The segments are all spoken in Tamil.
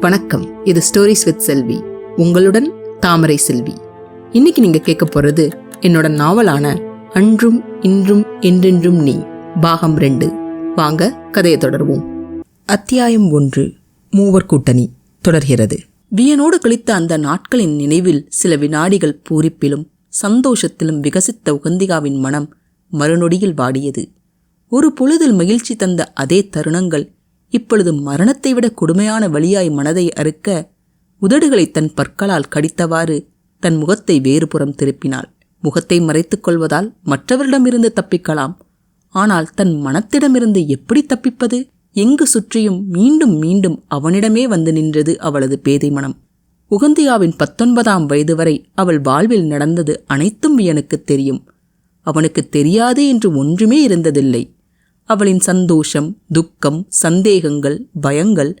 வணக்கம். இது ஸ்டோரிஸ் வித் செல்வி. உங்களுடன் தாமரை செல்வி. இன்னைக்கு நீங்க கேட்க போறது என்னோட நாவலான அன்றும் இன்றும் என்றென்றும் நீ பாகம் ரெண்டு. வாங்க கதையை தொடர்வோம். அத்தியாயம் ஒன்று மூவர் கூட்டணி தொடர்கிறது. வியனோடு கழித்த அந்த நாட்களின் நினைவில் சில வினாடிகள் பூரிப்பிலும் சந்தோஷத்திலும் விகசித்த உகந்திகாவின் மனம் மறுநொடியில் வாடியது. ஒரு பொழுதில் மகிழ்ச்சி தந்த அதே தருணங்கள் இப்பொழுது மரணத்தை விட கொடுமையான வழியாய் மனதை அறுக்க உதடுகளை தன் பற்களால் கடித்தவாறு தன் முகத்தை வேறுபுறம் திருப்பினாள். முகத்தை மறைத்துக் கொள்வதால் மற்றவரிடமிருந்து தப்பிக்கலாம். ஆனால் தன் மனத்திடமிருந்து எப்படி தப்பிப்பது? எங்கு சுற்றியும் மீண்டும் மீண்டும் அவனிடமே வந்து நின்றது அவளது பேதை மனம். உகந்தியாவின் பத்தொன்பதாம் வயது வரை அவள் வாழ்வில் நடந்தது அனைத்தும் எனக்கு தெரியும். அவனுக்கு தெரியாது என்று ஒன்றுமே இருந்ததில்லை. அவளின் சந்தோஷம் துக்கம் சந்தேகங்கள் பயங்கள்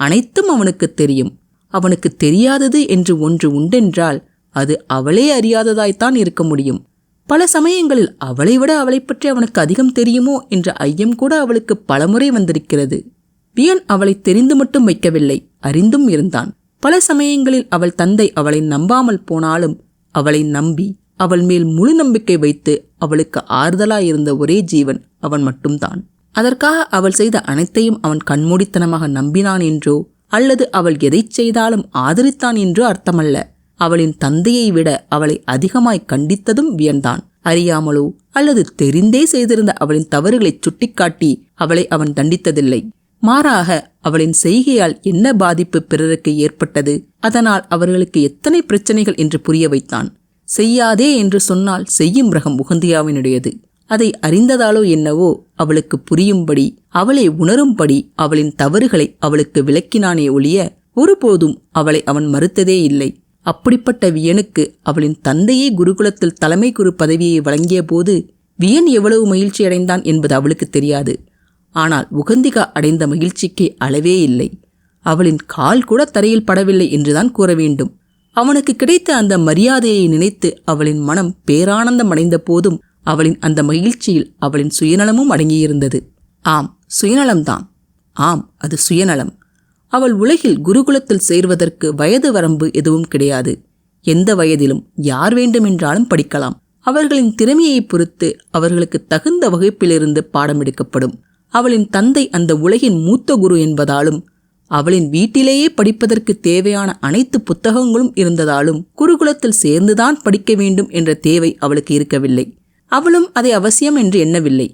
அனைத்தும் அவனுக்கு தெரியும். அவனுக்கு தெரியாதது என்று ஒன்று உண்டென்றால் அது அவளே அறியாததாய்த்தான் இருக்க முடியும். பல சமயங்களில் அவளை விட அவளை பற்றி அவனுக்கு அதிகம் தெரியுமோ என்ற ஐயம் கூட அவளுக்கு பலமுறை வந்திருக்கிறது. வியன் அவளை தெரிந்து மட்டும் வைக்கவில்லை அறிந்தும் இருந்தான். பல சமயங்களில் அவள் தந்தை அவளை நம்பாமல் போனாலும் அவளை நம்பி அவள் மேல் முழு நம்பிக்கை வைத்து அவளுக்கு ஆறுதலாயிருந்த ஒரே ஜீவன் அவன் மட்டும்தான். அதற்காக அவள் செய்த அனைத்தையும் அவன் கண்மூடித்தனமாக நம்பினான் என்றோ அல்லது அவள் எதைச் செய்தாலும் ஆதரித்தான் என்றோ அர்த்தமல்ல. அவளின் தந்தையை விட அவளை அதிகமாய் கண்டித்ததும் வியந்தான் அறியாமலோ அல்லது தெரிந்தே செய்திருந்த அவளின் தவறுகளை சுட்டிக்காட்டி அவளை அவன் தண்டித்ததில்லை. மாறாக அவளின் செய்கையால் என்ன பாதிப்பு பிறருக்கு ஏற்பட்டது அதனால் அவர்களுக்கு எத்தனை பிரச்சனைகள் என்று புரிய வைத்தான். செய்யாதே என்று சொன்னால் செய்யும் ரகம் உகந்தியாவினுடையது அதை அறிந்ததாலோ என்னவோ அவளுக்கு புரியும்படி அவளை உணரும்படி அவளின் தவறுகளை அவளுக்கு விளக்கினானே ஒழிய ஒருபோதும் அவளை அவன் மறுத்ததே இல்லை. அப்படிப்பட்ட வியனுக்கு அவளின் தந்தையே குருகுலத்தில் தலைமை குரு பதவியை வழங்கிய போது வியன் எவ்வளவு மகிழ்ச்சி அடைந்தான் என்பது அவளுக்கு தெரியாது. ஆனால் உகந்திகா அடைந்த மகிழ்ச்சிக்கு அளவே இல்லை. அவளின் கால் கூட தரையில் படவில்லை என்றுதான் கூற வேண்டும். அவனுக்கு கிடைத்த அந்த மரியாதையை நினைத்து அவளின் மனம் பேரானந்தம் அடைந்த போதும் அவளின் அந்த மகிழ்ச்சியில் அவளின் சுயநலமும் அடங்கியிருந்தது. ஆம் சுயநலம்தான். ஆம் அது சுயநலம். அவள் உலகில் குருகுலத்தில் சேர்வதற்கு வயது வரம்பு எதுவும் கிடையாது. எந்த வயதிலும் யார் வேண்டுமென்றாலும் படிக்கலாம். அவர்களின் திறமையை பொறுத்து அவர்களுக்கு தகுந்த வகுப்பிலிருந்து பாடம் எடுக்கப்படும் அவளின் தந்தை அந்த உலகின் மூத்த குரு என்பதாலும் அவளின் வீட்டிலேயே படிப்பதற்கு தேவையான அனைத்து புத்தகங்களும் இருந்ததாலும் குருகுலத்தில் சேர்ந்துதான் படிக்க வேண்டும் என்ற தேவை அவளுக்கு இருக்கவில்லை. அவளும் அதை அவசியம் என்று எண்ணவில்லை.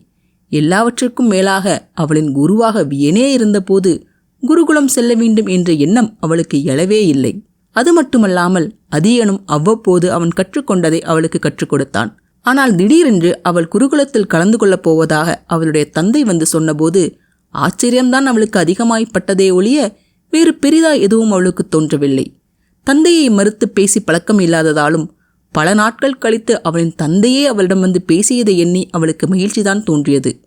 எல்லாவற்றிற்கும் மேலாக அவளின் குருவாக வியனே இருந்தபோது குருகுலம் செல்ல வேண்டும் என்ற எண்ணம் அவளுக்கு எழவே இல்லை. அது மட்டுமல்லாமல் அதியனும் அவ்வப்போது அவன் கற்றுக்கொண்டதை அவளுக்கு கற்றுக் கொடுத்தான். ஆனால் திடீரென்று அவள் குருகுலத்தில் கலந்து கொள்ளப் போவதாக அவளுடைய தந்தை வந்து சொன்னபோது ஆச்சரியம்தான் அவளுக்கு அதிகமாய்ப்பட்டதே ஒழிய வேறு பெரிதா எதுவும் அவளுக்கு தோன்றவில்லை. தந்தையை மறுத்து பேசி பழக்கம் இல்லாததாலும் பல நாட்கள் கழித்து அவளின் தந்தையே அவளிடம் வந்து பேசியதை எண்ணி அவளுக்கு மகிழ்ச்சிதான் தோன்றியது.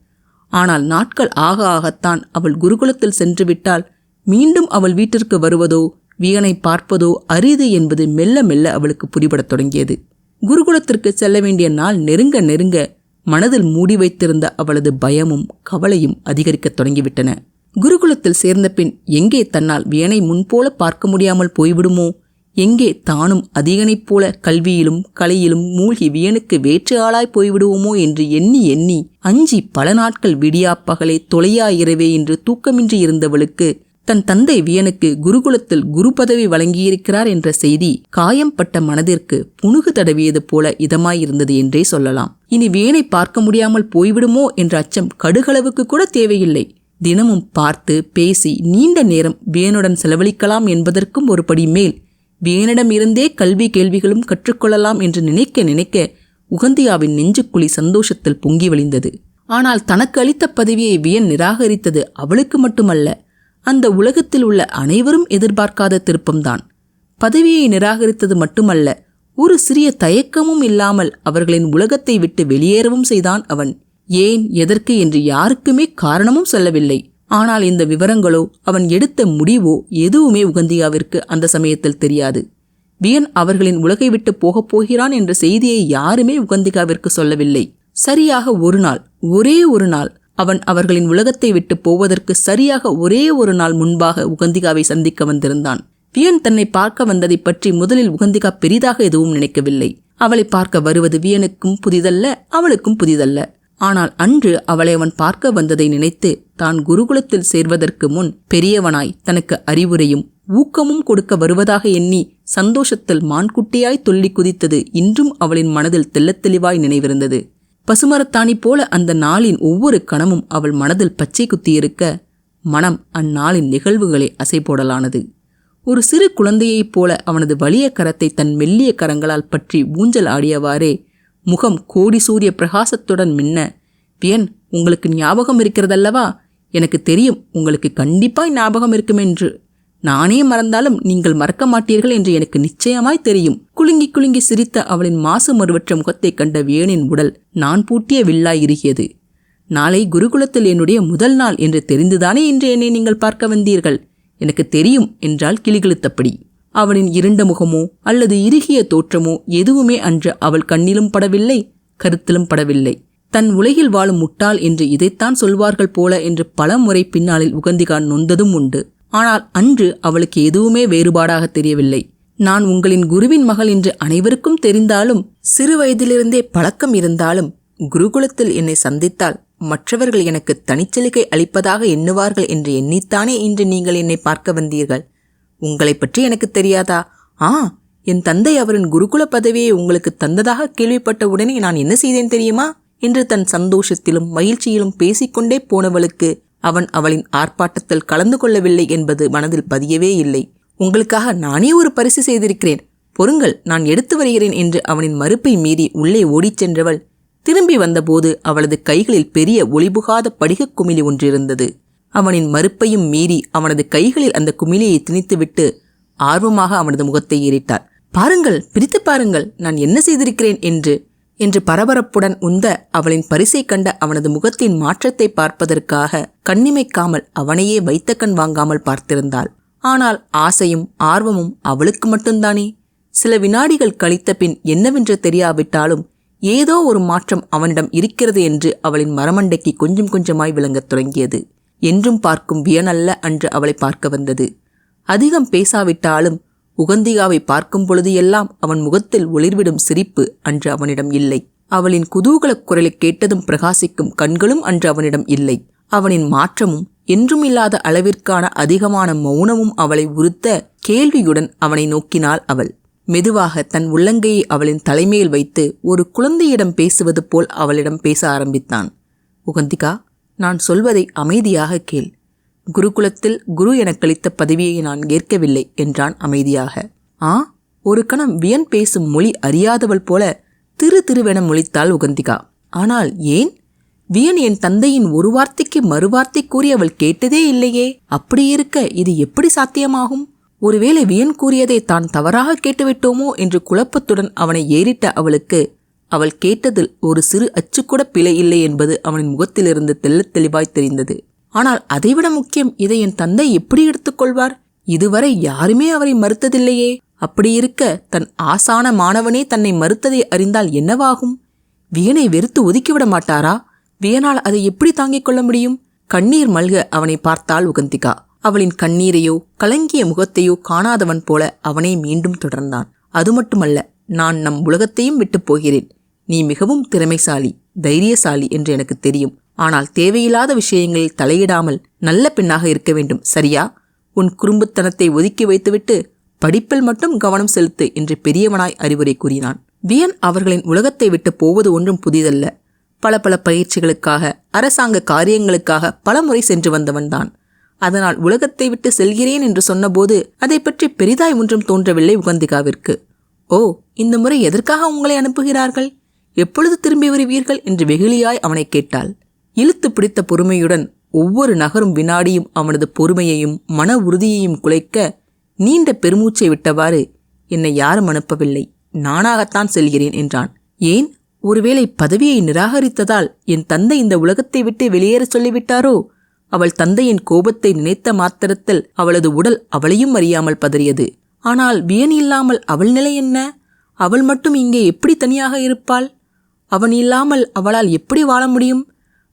ஆனால் நாட்கள் ஆக ஆகத்தான் அவள் குருகுலத்தில் சென்றுவிட்டால் மீண்டும் அவள் வீட்டிற்கு வருவதோ வீகனை பார்ப்பதோ அரிது என்பது மெல்ல மெல்ல அவளுக்கு புரிபடத் தொடங்கியது. குருகுலத்திற்கு செல்ல வேண்டிய நாள் நெருங்க நெருங்க மனதில் மூடி வைத்திருந்த அவளது பயமும் கவலையும் அதிகரிக்கத் தொடங்கிவிட்டன. குருகுலத்தில் சேர்ந்த பின் எங்கே தன்னால் வியனை முன்போல பார்க்க முடியாமல் போய்விடுமோ? எங்கே தானும் அதிகனைப் போல கல்வியிலும் கலையிலும் மூழ்கி வியனுக்கு வேற்று ஆளாய் போய்விடுவோமோ என்று எண்ணி எண்ணி அஞ்சி பல நாட்கள் விடியா பகலே தொலையா இரவே என்று தூக்கமின்றி இருந்தவளுக்கு தன் தந்தை வியனுக்கு குருகுலத்தில் குரு பதவி வழங்கியிருக்கிறார் என்ற செய்தி காயம்பட்ட மனதிற்கு புணுகு தடவியது போல இதமாயிருந்தது என்றே சொல்லலாம். இனி வியனை பார்க்க முடியாமல் போய்விடுமோ என்ற அச்சம் கடுகளவுக்கு கூட தேவையில்லை. தினமும் பார்த்து பேசி நீண்ட நேரம் வியனுடன் செலவழிக்கலாம் என்பதற்கும் ஒருபடி மேல் மேல் வியனிடமிருந்தே கல்வி கேள்விகளும் கற்றுக்கொள்ளலாம் என்று நினைக்க நினைக்க உகந்தியாவின் நெஞ்சுக்குழி சந்தோஷத்தில் பொங்கி வழிந்தது. ஆனால் தனக்கு அளித்த பதவியை வியன் நிராகரித்தது அவளுக்கு மட்டுமல்ல அந்த உலகத்தில் உள்ள அனைவரும் எதிர்பார்க்காத திருப்பம்தான். பதவியை நிராகரித்தது மட்டுமல்ல ஒரு சிறிய தயக்கமும் இல்லாமல் அவர்களின் உலகத்தை விட்டு வெளியேறவும் செய்தான் அவன். ஏன் எதற்கு என்று யாருக்குமே காரணமும் சொல்லவில்லை. ஆனால் இந்த விவரங்களோ அவன் எடுத்த முடிவோ எதுவுமே உகந்தியாவிற்கு அந்த சமயத்தில் தெரியாது. வியன் அவர்களின் உலகை விட்டு போகப் போகிறான் என்ற செய்தியை யாருமே உகந்திகாவிற்கு சொல்லவில்லை. சரியாக ஒரு நாள் ஒரே ஒரு நாள் அவன் அவர்களின் உலகத்தை விட்டு போவதற்கு சரியாக ஒரே ஒரு நாள் முன்பாக உகந்திகாவை சந்திக்க வந்திருந்தான். வியன் தன்னை பார்க்க வந்ததை பற்றி முதலில் உகந்திகா பெரிதாக எதுவும் நினைக்கவில்லை. அவளை பார்க்க வருவது வியனுக்கும் புதிதல்ல அவளுக்கும் புதிதல்ல. ஆனால் அன்று அவளை அவன் பார்க்க வந்ததை நினைத்து தான் குருகுலத்தில் சேர்வதற்கு முன் பெரியவனாய் தனக்கு அறிவுரையும் ஊக்கமும் கொடுக்க வருவதாக எண்ணி சந்தோஷத்தில் மான்குட்டியாய் துள்ளி குதித்தது இன்றும் அவளின் மனதில் தெள்ளத்தெளிவாய் நினைவிருந்தது. பசுமரத்தாணி போல அந்த நாளின் ஒவ்வொரு கணமும் அவள் மனதில் பச்சை குத்தியிருக்க மனம் அந்நாளின் நிகழ்வுகளை அசை போடலானது. ஒரு சிறு குழந்தையைப் போல அவனது வலிய கரத்தை தன் மெல்லிய கரங்களால் பற்றி ஊஞ்சல் ஆடியவாறே முகம் கோடி சூரிய பிரகாசத்துடன் மின்ன வியன் உங்களுக்கு ஞாபகம் இருக்கிறதல்லவா? எனக்கு தெரியும் உங்களுக்கு கண்டிப்பாய் ஞாபகம் இருக்குமென்று. நானே மறந்தாலும் நீங்கள் மறக்க மாட்டீர்கள் என்று எனக்கு நிச்சயமாய் தெரியும். குலுங்கி குலுங்கி சிரித்த அவளின் மாசு மறுவற்ற முகத்தைக் கண்ட வேணின் உடல் நான் பூட்டிய வில்லாய் இறுகியது. நாளை குருகுலத்தில் என்னுடைய முதல் நாள் என்று தெரிந்துதானே இன்று என்னை நீங்கள் பார்க்க வந்தீர்கள்? எனக்கு தெரியும் என்றால் கிளிகிழுத்தப்படி அவனின் இருண்ட முகமோ அல்லது இறுகிய தோற்றமோ எதுவுமே அன்று அவள் கண்ணிலும் படவில்லை கருத்திலும் படவில்லை. தன் உலகில் வாழும் முட்டாள் என்று இதைத்தான் சொல்வார்கள் போல என்று பல முறை பின்னாளில் உகந்திகான் நொந்ததும் உண்டு. ஆனால் அன்று அவளுக்கு எதுவுமே வேறுபாடாக தெரியவில்லை. நான் உங்களின் குருவின் மகள் என்று அனைவருக்கும் தெரிந்தாலும் சிறு வயதிலிருந்தே பழக்கம் இருந்தாலும் குருகுலத்தில் என்னை சந்தித்தால் மற்றவர்கள் எனக்கு தனிச்சலுகை அளிப்பதாக எண்ணுவார்கள் என்று எண்ணித்தானே இன்று நீங்கள் என்னை பார்க்க வந்தீர்கள். உங்களை பற்றி எனக்கு தெரியாதா? ஆ என் தந்தை அவரின் குருகுல பதவியை உங்களுக்கு தந்ததாக கேள்விப்பட்ட உடனே நான் என்ன செய்தேன் தெரியுமா? என்று தன் சந்தோஷத்திலும் மகிழ்ச்சியிலும் பேசிக்கொண்டே போனவளுக்கு அவன் அவளின் ஆர்ப்பாட்டத்தில் கலந்து கொள்ளவில்லை என்பது மனதில் பதியவே இல்லை. உங்களுக்காக நானே ஒரு பரிசு செய்திருக்கிறேன். பொறுங்கள் நான் எடுத்து வருகிறேன் என்று அவனின் மறுப்பை மீறி உள்ளே ஓடிச் சென்றவள். திரும்பி வந்தபோது அவளது கைகளில் பெரிய ஒளிபுகாத படிகக் குமிழி ஒன்றிருந்தது. அவனின் மறுப்பையும் மீறி அவனது கைகளில் அந்த குமிழியை திணித்துவிட்டு ஆர்வமாக அவனது முகத்தை ஏறிட்டார் பாருங்கள் பிரித்து பாருங்கள் நான் என்ன செய்திருக்கிறேன் என்று என்று பரபரப்புடன் உந்த அவளின் பரிசை கண்ட அவனது முகத்தின் மாற்றத்தை பார்ப்பதற்காக கண்ணிமைக்காமல் அவனையே வைத்த கண் வாங்காமல் பார்த்திருந்தாள். ஆனால் ஆசையும் ஆர்வமும் அவளுக்கு மட்டும்தானே? சில வினாடிகள் கழித்த பின் என்னவென்று தெரியாவிட்டாலும் ஏதோ ஒரு மாற்றம் அவனிடம் இருக்கிறது என்று அவளின் மரமண்டைக்கு கொஞ்சம் கொஞ்சமாய் விளங்கத் தொடங்கியது. என்றும் பார்க்கும் வியனல்ல அன்று அவளை பார்க்க வந்தது. அதிகம் பேசாவிட்டாலும் உகந்திகாவை பார்க்கும் பொழுது எல்லாம் அவன் முகத்தில் ஒளிர்விடும் சிரிப்பு அன்று அவனிடம் இல்லை. அவளின் குதூகலக் குரலை கேட்டதும் பிரகாசிக்கும் கண்களும் அன்று அவனிடம் இல்லை. அவனின் மாற்றமும் என்றும் இல்லாத அளவிற்கான அதிகமான மௌனமும் அவளை உறுத்த கேள்வியுடன் அவனை நோக்கினாள் அவள். மெதுவாக தன் உள்ளங்கையை அவளின் தலைமையில் வைத்து ஒரு குழந்தையிடம் பேசுவது போல் அவளிடம் பேச ஆரம்பித்தான். உகந்திகா நான் சொல்வதை அமைதியாக கேள். குருகுலத்தில் குரு எனக்களித்த பதவியை நான் ஏற்கவில்லை என்றான் அமைதியாக. ஆ? ஒரு கணம் வியன் பேசும் மொழி அறியாதவள் போல திரு திருவென மொழித்தாள் உகந்திகா. ஆனால் ஏன்? வியன் என் தந்தையின் ஒரு வார்த்தைக்கு மறுவார்த்தை கூறி அவள் கேட்டதே இல்லையே. அப்படி இருக்க இது எப்படி சாத்தியமாகும்? ஒருவேளை வியன் கூறியதை தான் தவறாக கேட்டுவிட்டோமோ என்று குழப்பத்துடன் அவனை ஏறிட்ட அவளுக்கு அவள் கேட்டதில் ஒரு சிறு அச்சுக்கூட பிழை இல்லை என்பது அவனின் முகத்திலிருந்து தெள்ளத் தெளிவாய் தெரிந்தது. ஆனால் அதைவிட முக்கியம் இதை என் தந்தை எப்படி எடுத்துக்கொள்வார்? இதுவரை யாருமே அவரை மறுத்ததில்லையே. அப்படி இருக்க தன் ஆசான மாணவனே தன்னை மறுத்ததை அறிந்தால் என்னவாகும்? வியனை வெறுத்து ஒதுக்கிவிட மாட்டாரா? வியனால் அதை எப்படி தாங்கிக் கொள்ள முடியும்? கண்ணீர் மல்க அவனை பார்த்தாள் உகந்திகா. அவளின் கண்ணீரையோ கலங்கிய முகத்தையோ காணாதவன் போல அவனை மீண்டும் தொடர்ந்தான். அது மட்டுமல்ல நான் நம் உலகத்தையும் விட்டுப் போகிறேன். நீ மிகவும் திறமைசாலி தைரியசாலி என்று எனக்கு தெரியும். ஆனால் தேவையில்லாத விஷயங்களில் தலையிடாமல் நல்ல பெண்ணாக இருக்க வேண்டும் சரியா? உன் குறும்புத்தனத்தை ஒதுக்கி வைத்துவிட்டு படிப்பில் மட்டும் கவனம் செலுத்து என்று பெரியவனாய் அறிவுரை கூறினான். வியன் அவர்களின் உலகத்தை விட்டு போவது ஒன்றும் புதிதல்ல. பல பல பயிற்சிகளுக்காக அரசாங்க காரியங்களுக்காக பலமுறை சென்று வந்தவன்தான் அதனால் உலகத்தை விட்டு செல்கிறேன் என்று சொன்னபோது அதை பற்றி பெரிதாய் ஒன்றும் தோன்றவில்லை உகந்திகாவிற்கு. ஓ இந்த முறை எதற்காக உங்களை அனுப்புகிறார்கள்? எப்பொழுது திரும்பி வருவீர்கள்? என்று வெகுளியாய் அவனை கேட்டாள். இழுத்து பிடித்த பொறுமையுடன் ஒவ்வொரு நகரும் வினாடியும் அவனது பொறுமையையும் மன உறுதியையும் குலைக்க நீண்ட பெருமூச்சை விட்டவாறு என்னை யாரும் அனுப்பவில்லை. நானாகத்தான் செல்கிறேன் என்றான். ஏன்? ஒருவேளை பதவியை நிராகரித்ததால் என் தந்தை இந்த உலகத்தை விட்டு வெளியேற சொல்லிவிட்டாரோ? அவள் தந்தையின் கோபத்தை நினைத்த மாத்திரத்தில் அவளது உடல் அவளையும் அறியாமல் பதறியது. ஆனால் வியன் இல்லாமல் அவள் நிலை என்ன? அவள் மட்டும் இங்கே எப்படி தனியாக இருப்பாள்? அவன் இல்லாமல் அவளால் எப்படி வாழ முடியும்?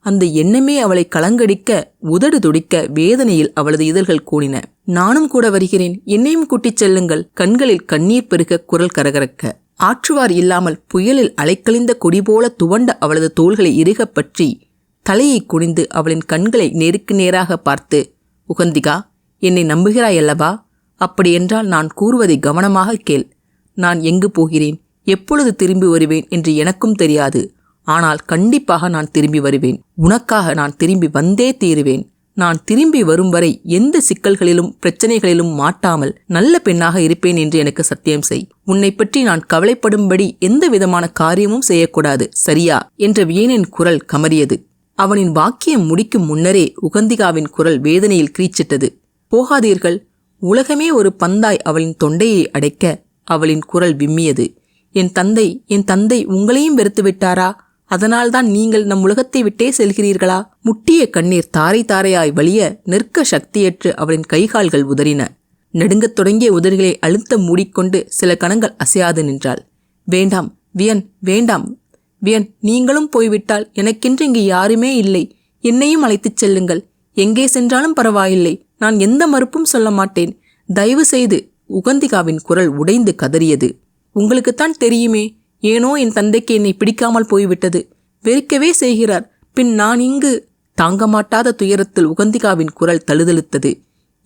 அந்த எண்ணமே அவளை கலங்கடிக்க உதடு துடிக்க வேதனையில் அவளது இதழ்கள் கூடின. நானும் கூட வருகிறேன். என்னையும் கூட்டிச் செல்லுங்கள். கண்களில் கண்ணீர் பெருக குரல் கரகரக்க. ஆற்றுவார் இல்லாமல் புயலில் அலைக்கழிந்த கொடி போல துவண்ட அவளது தோள்களை இறுகப் பற்றி தலையை குனிந்து அவளின் கண்களை நேருக்கு நேராக பார்த்து உகந்திகா என்னை நம்புகிறாய் அல்லவா? அப்படியென்றால் நான் கூறுவதை கவனமாக கேள். நான் எங்கு போகிறேன்? எப்பொழுது திரும்பி வருவேன்? என்று எனக்கும் தெரியாது. ஆனால் கண்டிப்பாக நான் திரும்பி வருவேன். உனக்காக நான் திரும்பி வந்தே தீருவேன். நான் திரும்பி வரும் வரை எந்த சிக்கல்களிலும் பிரச்சனைகளிலும் மாட்டாமல் நல்ல பெண்ணாக இருப்பேன் என்று எனக்கு சத்தியம் செய். உன்னை பற்றி நான் கவலைப்படும்படி எந்த விதமான காரியமும் செய்யக்கூடாது சரியா? என்ற வியனின் குரல் கமறியது. அவனின் வாக்கியம் முடிக்கும் முன்னரே உகந்திகாவின் குரல் வேதனையில் கிரீச்சிட்டது. போகாதீர்கள். உலகமே ஒரு பந்தாய் அவளின் தொண்டையை அடைக்க அவளின் குரல் விம்மியது. என் தந்தை என் தந்தை உங்களையும் வெறுத்து விட்டாரா? அதனால்தான் நீங்கள் நம் உலகத்தை விட்டே செல்கிறீர்களா? முட்டிய கண்ணீர் தாரை தாரையாய் வழிய நிற்க சக்தியற்று அவளின் கைகால்கள் உதறின. நெடுங்கத் தொடங்கிய உதடுகளை அழுத்த மூடிக்கொண்டு சில கணங்கள் அசையாது நின்றாள். வேண்டாம் வியன் வேண்டாம். வியன் நீங்களும் போய்விட்டால் எனக்கென்று இங்கு யாருமே இல்லை. என்னையும் அழைத்துச் செல்லுங்கள். எங்கே சென்றாலும் பரவாயில்லை. நான் எந்த மறுப்பும் சொல்ல மாட்டேன். தயவு செய்து உகந்திகாவின் குரல் உடைந்து கதறியது. உங்களுக்குத்தான் தெரியுமே ஏனோ என் தந்தைக்கு என்னை பிடிக்காமல் போய்விட்டது. வெறுக்கவே செய்கிறார். பின் நான் இங்கு தாங்க மாட்டாத துயரத்தில் உகந்திகாவின் குரல் தழுதழுத்தது.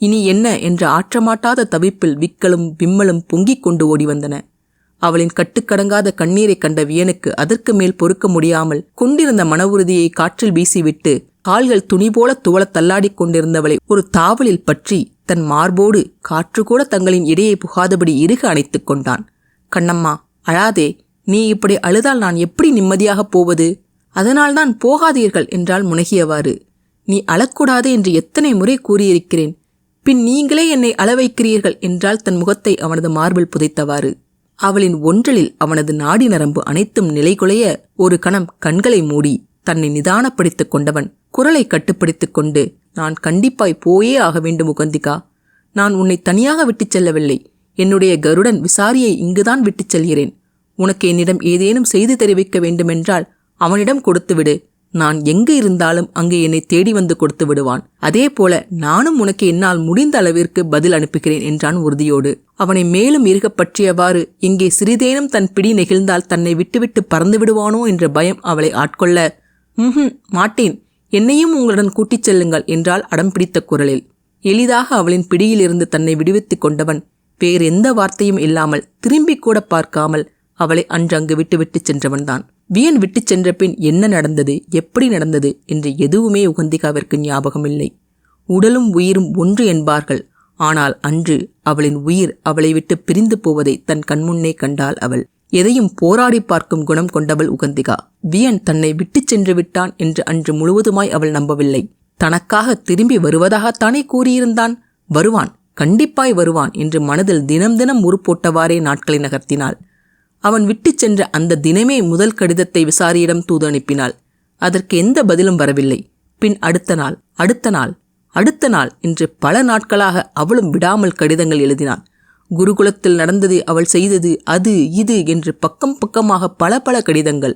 இனி என்ன என்ற ஆற்றமாட்டாத தவிப்பில் விக்கலும் விம்மலும் பொங்கிக் கொண்டு ஓடி வந்தன அவளின் கட்டுக்கடங்காத கண்ணீரை கண்ட வியனுக்கு அதற்கு மேல் பொறுக்க முடியாமல் கொண்டிருந்த மன உறுதியை காற்றில் வீசிவிட்டு கால்கள் துணி போல துவளத் தள்ளாடிக் கொண்டிருந்தவளை ஒரு தாவலில் பற்றி தன் மார்போடு காற்று கூட தங்களின் இடையை புகாதபடி இறுக அணைத்துக் கொண்டான். கண்ணம்மா அழாதே. நீ இப்படி அழுதால் நான் எப்படி நிம்மதியாகப் போவது? அதனால்தான் போகாதீர்கள் என்றால் முனகியவாறு. நீ அழக்கூடாது என்று எத்தனை முறை கூறியிருக்கிறேன். பின் நீங்களே என்னை அள வைக்கிறீர்கள் என்றால் தன் முகத்தை அவனது மார்பில் புதைத்தவாறு. அவளின் ஒன்றலில் அவனது நாடி நரம்பு அனைத்தும் நிலைகுலைய ஒரு கணம் கண்களை மூடி தன்னை நிதானப்படுத்திக் கொண்டவன் குரலை கட்டுப்படுத்திக் கொண்டு நான் கண்டிப்பாய் போயே ஆக வேண்டும் உகந்திகா. நான் உன்னை தனியாக விட்டுச் செல்லவில்லை. என்னுடைய கருடன் விசாரியை இங்குதான் விட்டுச் செல்கிறேன். உனக்கு என்னிடம் ஏதேனும் செய்து தெரிவிக்க வேண்டுமென்றால் அவனிடம் கொடுத்துவிடு. நான் எங்கு இருந்தாலும் அங்கு என்னை தேடி வந்து கொடுத்து விடுவான் அதே போல நானும் உனக்கு என்னால் முடிந்த அளவிற்கு பதில் அனுப்புகிறேன் என்றான் உறுதியோடு. அவனை மேலும் இருக பற்றியவாறு இங்கே சிறிதேனும் தன் பிடி நெகிழ்ந்தால் தன்னை விட்டுவிட்டு பறந்து விடுவானோ என்ற பயம் அவளை ஆட்கொள்ள ம் மாட்டேன். என்னையும் உங்களுடன் கூட்டிச் செல்லுங்கள் என்றால் அடம் பிடித்த குரலில். எளிதாக அவளின் பிடியிலிருந்து தன்னை விடுவித்துக் கொண்டவன் வேறு எந்த வார்த்தையும் இல்லாமல் திரும்பி கூட பார்க்காமல் அவளை அன்று அங்கு விட்டுவிட்டு சென்றவன்தான். வியன் விட்டுச் சென்ற பின் என்ன நடந்தது எப்படி நடந்தது என்று எதுவுமே உகந்திகாவிற்கு ஞாபகமில்லை. உடலும் உயிரும் ஒன்று என்பார்கள். ஆனால் அன்று அவளின் உயிர் அவளை விட்டு பிரிந்து போவதை தன் கண்முன்னே கண்டாள் அவள். எதையும் போராடி பார்க்கும் குணம் கொண்டவள் உகந்திகா. வியன் தன்னை விட்டுச் சென்று விட்டான் என்று அன்று முழுவதுமாய் அவள் நம்பவில்லை. தனக்காக திரும்பி வருவதாகத்தானே கூறியிருந்தான்? வருவான் கண்டிப்பாய் வருவான் என்று மனதில் தினம் தினம் உருப்போட்டவாறே நாட்களை நகர்த்தினாள். அவன் விட்டுச் சென்ற அந்த தினமே முதல் கடிதத்தை விசாரியிடம் தூது அனுப்பினாள். அதற்கு எந்த பதிலும் வரவில்லை. பின் அடுத்த நாள் அடுத்த நாள் அடுத்த நாள் என்று பல நாட்களாக அவளும் விடாமல் கடிதங்கள் எழுதினாள் குருகுலத்தில் நடந்தது அவள் செய்தது அது இது என்று பக்கம் பக்கமாக பல பல கடிதங்கள்.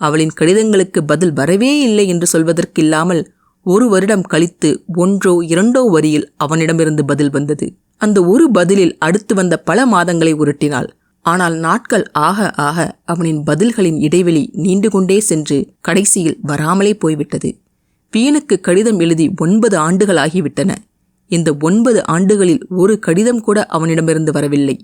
அவளின் கடிதங்களுக்கு பதில் வரவே இல்லை என்று சொல்வதற்கில்லாமல் ஒரு வருடம் கழித்து ஒன்றோ இரண்டோ வரியில் அவனிடமிருந்து பதில் வந்தது. அந்த ஒரு பதிலில் அடுத்து வந்த பல மாதங்களை உருட்டினாள். ஆனால் நாட்கள் ஆக ஆக அவனின் பதில்களின் இடைவெளி நீண்டு கொண்டே சென்று கடைசியில் வராமலே போய்விட்டது. பியனுக்கு கடிதம் எழுதி ஒன்பது ஆண்டுகள் ஆகிவிட்டன. இந்த ஒன்பது ஆண்டுகளில் ஒரு கடிதம் கூட அவனிடமிருந்து வரவில்லை.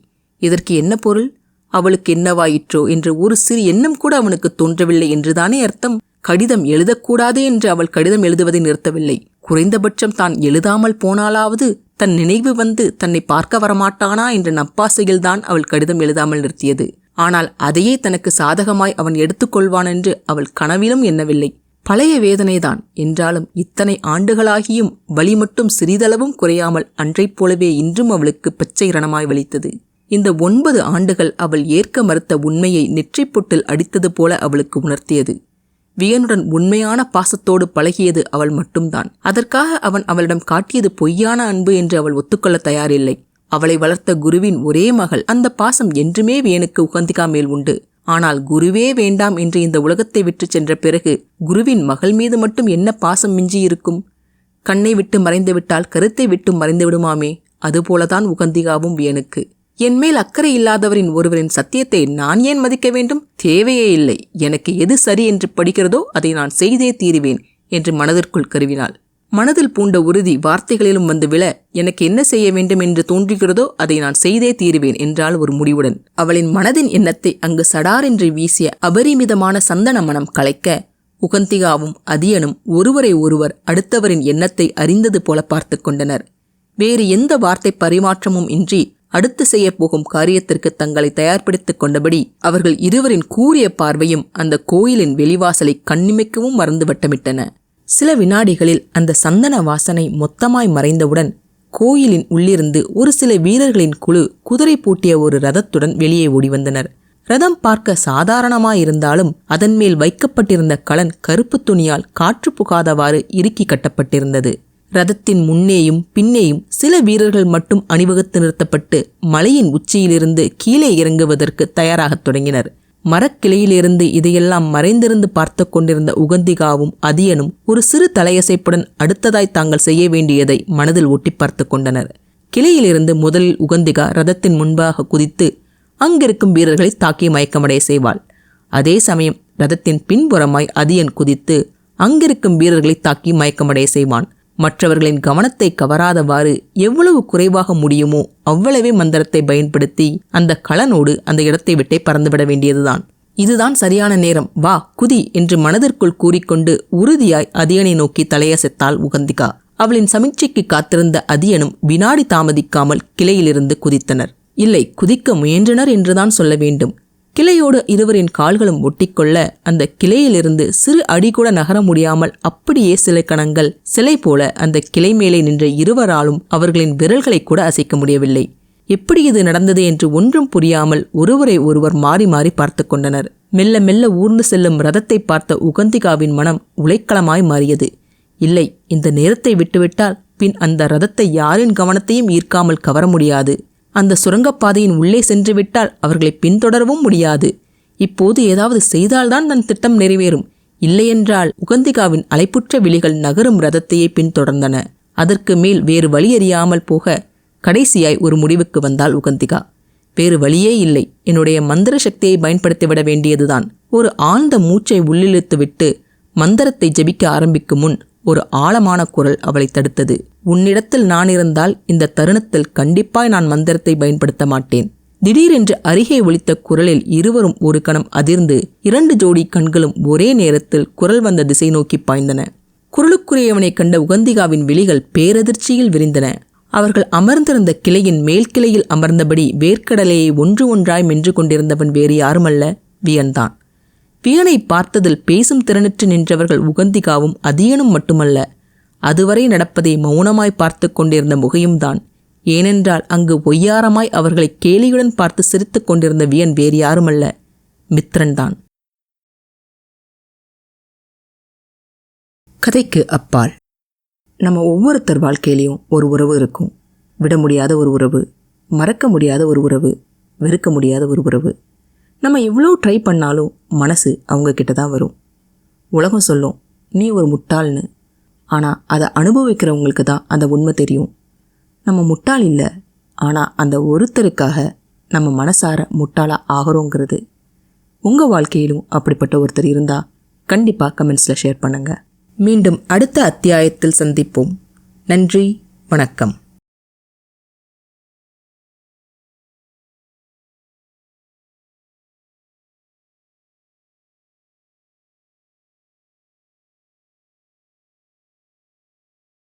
இதற்கு என்ன பொருள்? அவளுக்கு என்னவாயிற்றோ என்ற ஒரு சிறு எண்ணம் கூட அவனுக்கு தோன்றவில்லை என்றுதானே அர்த்தம்? கடிதம் எழுதக்கூடாதே என்று அவள் கடிதம் எழுதுவதை நிறுத்தவில்லை. குறைந்தபட்சம் தான் எழுதாமல் போனாலாவது தன் நினைவு வந்து தன்னை பார்க்க வரமாட்டானா என்ற நப்பாசையில்தான் அவள் கடிதம் எழுதாமல் நிறுத்தியது. ஆனால் அதையே தனக்கு சாதகமாய் அவன் எடுத்துக்கொள்வான் என்று அவள் கனவிலும் எண்ணவில்லை. பழைய வேதனைதான். என்றாலும் இத்தனை ஆண்டுகளாகியும் வலி மட்டும் சிறிதளவும் குறையாமல் அன்றைப் போலவே இன்றும் அவளுக்கு பச்சை ரணமாய் வலித்தது. இந்த ஒன்பது ஆண்டுகள் அவள் ஏற்க மறுத்த உண்மையை நெற்றிப்பொட்டில் அடித்தது போல அவளுக்கு உணர்த்தியது. வியனுடன் உண்மையான பாசத்தோடு பழகியது அவள் மட்டும்தான். அதற்காக அவன் அவளிடம் காட்டியது பொய்யான அன்பு என்று அவள் ஒத்துக்கொள்ள தயாரில்லை. அவளை வளர்த்த குருவின் ஒரே மகள் அந்த பாசம் என்றுமே வியனுக்கு உகந்திகா மேல் உண்டு. ஆனால் குருவே வேண்டாம் என்று இந்த உலகத்தை விட்டு சென்ற பிறகு குருவின் மகள் மீது மட்டும் என்ன பாசம் மிஞ்சி இருக்கும் கண்ணை விட்டு மறைந்து விட்டால் கருத்தை விட்டு மறைந்து விடுமாமே அதுபோலதான் உகந்திகாவும் வியனுக்கு. என்மேல் அக்கறை இல்லாதவரின் ஒருவரின் சத்தியத்தை நான் ஏன் மதிக்க வேண்டும்? தேவையே இல்லை. எனக்கு எது சரி என்று படிக்கிறதோ அதை நான் செய்தே தீருவேன் என்று மனதிற்குள் கருவினாள். மனதில் பூண்ட உறுதி வார்த்தைகளிலும் வந்து விழ எனக்கு என்ன செய்ய வேண்டும் என்று தோன்றுகிறதோ அதை நான் செய்தே தீருவேன் என்றால் ஒரு முடிவுடன். அவளின் மனதின் எண்ணத்தை அங்கு சடாரென்று வீசிய அபரிமிதமான சந்தன மனம் கலைக்க உகந்திகாவும் அதியனும் ஒருவரை ஒருவர் அடுத்தவரின் எண்ணத்தை அறிந்தது போல பார்த்து கொண்டனர். வேறு எந்த வார்த்தை பரிமாற்றமும் இன்றி அடுத்து செய்யப்போகும் காரியத்திற்கு தங்களை தயார்படுத்திக் கொண்டபடி அவர்கள் இருவரின் கூறிய பார்வையும் அந்த கோயிலின் வெளிவாசலை கண்ணிமைக்கவும் மறந்து வட்டமிட்டன சில வினாடிகளில் அந்த சந்தன வாசனை மொத்தமாய் மறைந்தவுடன் கோயிலின் உள்ளிருந்து ஒரு சில வீரர்களின் குழு குதிரை பூட்டிய ஒரு ரதத்துடன் வெளியே ஓடி வந்தனர். ரதம் பார்க்க சாதாரணமாயிருந்தாலும் அதன் மேல் வைக்கப்பட்டிருந்த கலன் கருப்பு துணியால் காற்று புகாதவாறு இறுக்கி கட்டப்பட்டிருந்தது. ரதத்தின் முன்னேயும் பின்னேயும் சில வீரர்கள் மட்டும் அணிவகுத்து நிறுத்தப்பட்டு மலையின் உச்சியிலிருந்து கீழே இறங்குவதற்கு தயாராகத் தொடங்கினர். மரக்கிளையிலிருந்து இதையெல்லாம் மறைந்திருந்து பார்த்து கொண்டிருந்த உகந்திகாவும் அதியனும் ஒரு சிறு தலையசைப்புடன் அடுத்ததாய் தாங்கள் செய்ய வேண்டியதை மனதில் ஒட்டி பார்த்து கொண்டனர். கிளையிலிருந்து முதலில் உகந்திகா ரதத்தின் முன்பாக குதித்து அங்கிருக்கும் வீரர்களை தாக்கி மயக்கமடைய செய்வாள். அதே சமயம் ரதத்தின் பின்புறமாய் அதியன் குதித்து அங்கிருக்கும் வீரர்களை தாக்கி மயக்கமடைய செய்வான். மற்றவர்களின் கவனத்தை கவராதவாறு எவ்வளவு குறைவாக முடியுமோ அவ்வளவே மந்திரத்தை பயன்படுத்தி அந்த களனோடு அந்த இடத்தை விட்டே பறந்துவிட வேண்டியதுதான். இதுதான் சரியான நேரம். வா குதி என்று மனதிற்குள் கூறிக்கொண்டு உறுதியாய் அதியனை நோக்கி தலையசைத்தாள் உகந்திகா. அவளின் சமீட்சைக்கு காத்திருந்த அதியனும் வினாடி தாமதிக்காமல் கிளையிலிருந்து குதித்தனர். இல்லை குதிக்க முயன்றனர் என்றுதான் சொல்ல வேண்டும். கிளையோடு இருவரின் கால்களும் ஒட்டிக்கொள்ள அந்த கிளையிலிருந்து சிறு அடி கூட நகர முடியாமல் அப்படியே சில கணங்கள் சிலை போல அந்த கிளை மேலே நின்ற இருவராலும் அவர்களின் விரல்களை கூட அசைக்க முடியவில்லை. எப்படி இது நடந்தது என்று ஒன்றும் புரியாமல் ஒருவரை ஒருவர் மாறி மாறி பார்த்து கொண்டனர். மெல்ல மெல்ல ஊர்ந்து செல்லும் ரதத்தை பார்த்த உகந்திகாவின் மனம் உலைக்களமாய் மாறியது. இல்லை இந்த நேரத்தை விட்டுவிட்டால் பின் அந்த ரதத்தை யாரின் கவனத்தையும் ஈர்க்காமல் கவர முடியாது. அந்த சுரங்கப்பாதையின் உள்ளே சென்று விட்டால் அவர்களை பின்தொடரவும் முடியாது. இப்போது ஏதாவது செய்தால்தான் தன் திட்டம் நிறைவேறும். இல்லையென்றால் உகந்திகாவின் அலைப்புற்ற விழிகள் நகரும் ரதத்தையே பின்தொடர்ந்தன. அதற்கு மேல் வேறு வழி அறியாமல் போக கடைசியாய் ஒரு முடிவுக்கு வந்தாள் உகந்திகா. வேறு வழியே இல்லை. என்னுடைய மந்திர சக்தியை பயன்படுத்திவிட வேண்டியதுதான். ஒரு ஆழ்ந்த மூச்சை உள்ளிழுத்துவிட்டு மந்திரத்தை ஜெபிக்க ஆரம்பிக்கும் முன் ஒரு ஆழமான குரல் அவளை தடுத்தது. உன்னிடத்தில் நான் இருந்தால் இந்த தருணத்தில் கண்டிப்பாய் நான் மந்திரத்தை பயன்படுத்த மாட்டேன். திடீரென்று அருகே ஒலித்த குரலில் இருவரும் ஒரு கணம் அதிர்ந்து இரண்டு ஜோடி கண்களும் ஒரே நேரத்தில் குரல் வந்த திசை நோக்கி பாய்ந்தன. குரலுக்குரியவனை கண்ட உகந்திகாவின் விழிகள் பேரதிர்ச்சியில் விரிந்தன. அவர்கள் அமர்ந்திருந்த கிளையின் மேல் கிளையில் அமர்ந்தபடி வேர்க்கடலையை ஒன்று ஒன்றாய் மென்று கொண்டிருந்தவன் வேறு யாருமல்ல. வியன்தான் வியனை பார்த்ததில் பேசும் திறனற்று நின்றவர்கள் உகந்திகாவும் அதியனும் மட்டுமல்ல. அதுவரை நடப்பதை மௌனமாய் பார்த்து கொண்டிருந்த முகையும் தான். ஏனென்றால் அங்கு ஒய்யாரமாய் அவர்களை கேலியுடன் பார்த்து சிரித்துக் கொண்டிருந்த வியன் வேறு யாருமல்ல. மித்ரன்தான் கதைக்கு அப்பால். நம்ம ஒவ்வொருத்தர் வாழ்க்கையிலையும் ஒரு உறவு இருக்கும். விட முடியாத ஒரு உறவு மறக்க முடியாத ஒரு உறவு வெறுக்க முடியாத ஒரு உறவு. நம்ம எவ்வளோ ட்ரை பண்ணாலும் மனசு அவங்க கிட்ட தான் வரும். உலகம் சொல்லும் நீ ஒரு முட்டாள்னு. ஆனால் அதை அனுபவிக்கிறவங்களுக்கு தான் அந்த உண்மை தெரியும். நம்ம முட்டாள் இல்லை ஆனால் அந்த ஒருத்தருக்காக நம்ம மனசார முட்டாளாக ஆகிறோங்கிறது. உங்கள் வாழ்க்கையிலும் அப்படிப்பட்ட ஒருத்தர் இருந்தால் கண்டிப்பாக கமெண்ட்ஸில் ஷேர் பண்ணுங்கள் மீண்டும் அடுத்த அத்தியாயத்தில் சந்திப்போம். நன்றி வணக்கம்.